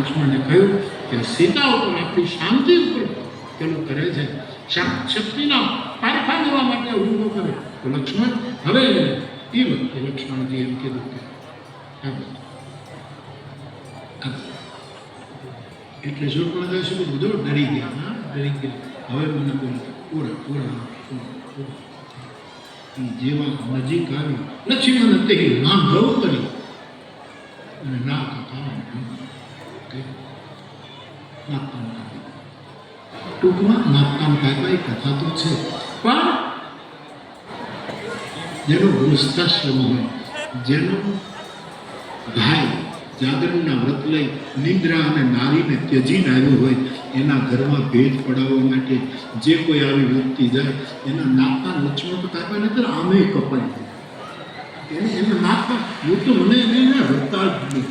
લક્ષ્મણને કહ્યું કે સીતા ઉપર આપણી શાંતિ ઉપર પેલું કરે છે શક્તિના પારખા લેવા માટે ઊભો કરે તો લક્ષ્મણ, હવે એ વખતે લક્ષ્મણજી એમ કીધું કે બધું. બધું. એટલે શૂર્પણખા શું જો ડરી ગયા, હા, ડરી ગયા હવે મને બોલ, પૂરા પૂરા જેવા નજીક આવ્યું લક્ષ્મણ તે નામ ગૌ કરી અને ના કાકા ટૂંકમાં નાગકામ કાકા એ કથા તો છે. પણ જેનો ગૃહસ્થાશ્રમ હોય, જેનો ભાઈ જાગરણના વ્રત લઈ નિંદ્રા અને નારીને ત્યજીને આવ્યો હોય, એના ઘરમાં ભેદ પડાવવા માટે જે કોઈ આવી વ્યક્તિ જાય, એના નાકના લક્ષ્મણ તો કાપા નહીં આમે કપાય એને એને એના હું તો મને એને હતા જ નહીં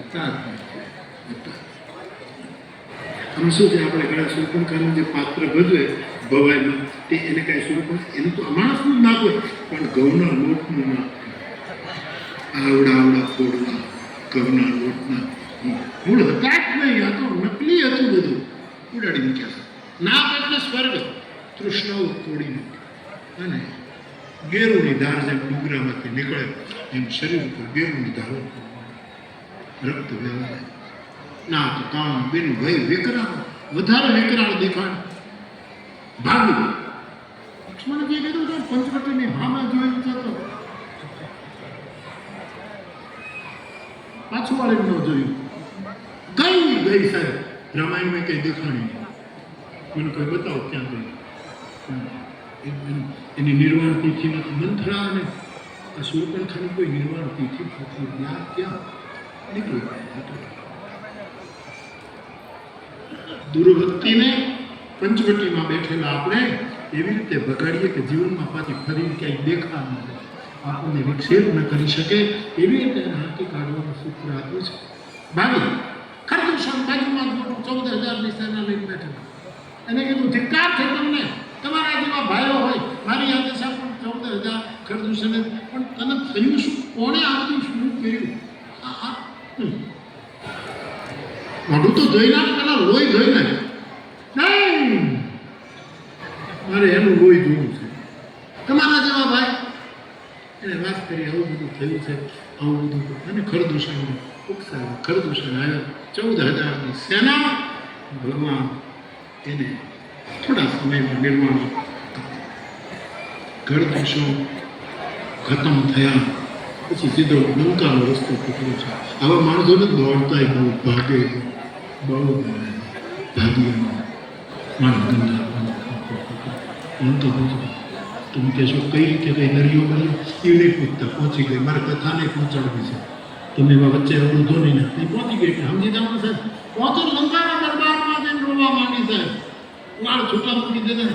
હતા આમ શું છે? આપણે ઘણા સુરપણકારનું જે પાત્ર ભજવે ભવાઈમાં, તે એને કાંઈ સુરપણ એનું તો અમાણસનું નાક હોય. પણ ઘઉંના લોટનું નાક આવડા આવડા ફોડવા ઘઉંના લોટના મૂળ હતા જ નહીં. આ તો નકલી હતું બધું. ઉડાડી મૂક્યા નાક એટલે સ્વર્ગ. તૃષ્ણાઓ તોડી મૂકી અને ગેરુની ધાર જેમ ડુંગરામાંથી નીકળે, એમ શરીર ઉપર ગેરુની ધારો રક્ત વહેવાય ના, તો કામ બિન ભય વિકરાળ, વધારે વિકરાળ દેખાડ લક્ષ્મણ જે કીધું છે પંચવટીની હામે જોયું છે તો. પાછું વાળી ન જોયું. કઈ ગઈ સાહેબ. રામાયણ મેં કઈ દેખાણી મને કોઈ બતાવો ક્યાં ગઈ. એની નિર્વાણ તિથિ નથી મંથરા અને આ સુરપણખાની કોઈ નિર્વાણ તિથિ નથી ત્યાં ક્યાં? નીકળી ગયા. દુર્ભક્તિને પંચવટીમાં બેઠેલા આપણે એવી રીતે બગાડીએ કે જીવનમાં પાછી ફરી ક્યાંય દેખા ન જાય આપણને વિક્ષેપ ન કરી શકે એવી રીતે હાંકી કાઢવાનું સૂત્ર આપ્યું છે. ભાવી, ખરેખર જ મોટું ચૌદ હજારની સેના લઈને બેઠેલા. એને કીધું, ધિક્કાર છે તમને. તમારા જેવા ભાઈઓ હોય, મારી યાદ છે પણ ચૌદ હજાર ખરદૂષણે પણ તને થયું શું? કોણે આ શું કર્યું? આ. મોઢું તો ધોઈ નાખ, પેલા લોહી ધોઈ નાખ. મારે એનું લોહી જોવું છે. તમારા જેવા ભાઈ? એને વાત કરી, આવું બધું થયું છે, આવું બધું અને ખરદૂષણ ઉકસાવ્યું ખરદૂષણ આવ્યો ચૌદ હજારની સેના ભગવાન એને થોડા સમયમાં નિર્માણ ખરદૂષો ખતમ થયા, પછી સીધો લંકાનો રસ્તો પકડ્યો છે. આવા માણસોને દોડતા બહુ ભાગે બહુ ભાગી માણસ હું તો પૂછું તમે કહેશો કઈ રીતે કઈ નરીઓ બની એ પૂછતા પહોંચી ગઈ મારે કથાને પહોંચાડવી છે તમે એમાં વચ્ચે અવળું નહીં ને પહોંચી ગઈ એટલે સમજી જવાનું સાહેબ પહોંચો લંકાના દરબારમાં જઈને રોવા માંડી સાહેબ વાળ છૂટા મૂકી દે ને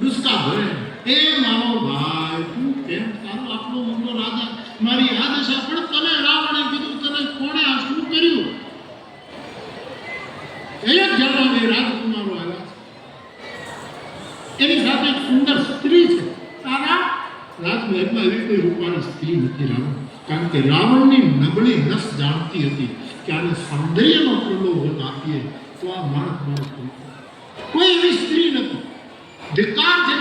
દુષ્કા ભરે એ મારો ભાઈ તું કેમ તારો આપણો મોટો રાજા મારી આ દશા પણ તને રાવણે કીધું તને કોણે આ શું કર્યું એક જણાવે રાજકુમારો આવ્યા છે એની સાથે એક સુંદર સ્ત્રી છે. તારા રાજમહેલમાં એવી કોઈ રૂપાળી સ્ત્રી નથી રાવણ. કારણ કે રાવણની નબળી નસ જાણતી હતી કે આને સૌંદર્યનો પ્રલોભન આપીએ તો આ માણસ માણસ કોઈ એવી સ્ત્રી નથી. ધિક્કાર છે